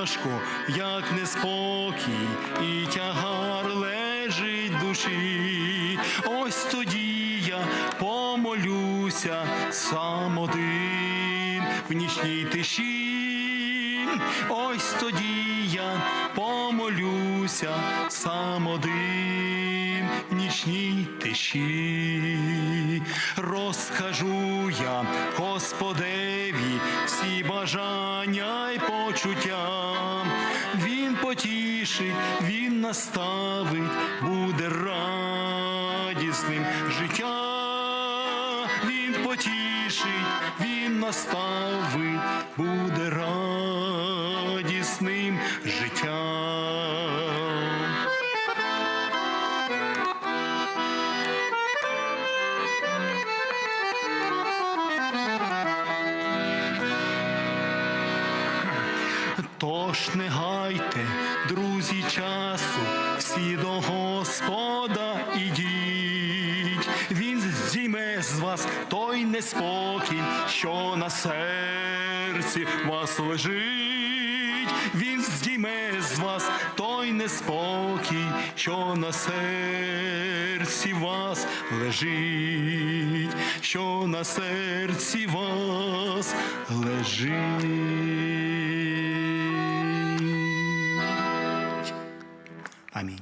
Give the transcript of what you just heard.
важко, як неспокій, і тягар лежить душі. Ось тоді я помолюся сам один в нічній тиші. Ось тоді я помолюся сам один в нічній тиші. Розкажу я Господеві всі бажання й почуття. Він потішить, він наставить, буде радісним життя. Він потішить, він наставить, буде радісним життя. Тож не гайте, друзі, часу, всі до Господа ідіть. Він здійме з вас той неспокій, що на серці вас лежить. Він здійме з вас той неспокій, що на серці вас лежить, що на серці вас лежить. 아멘.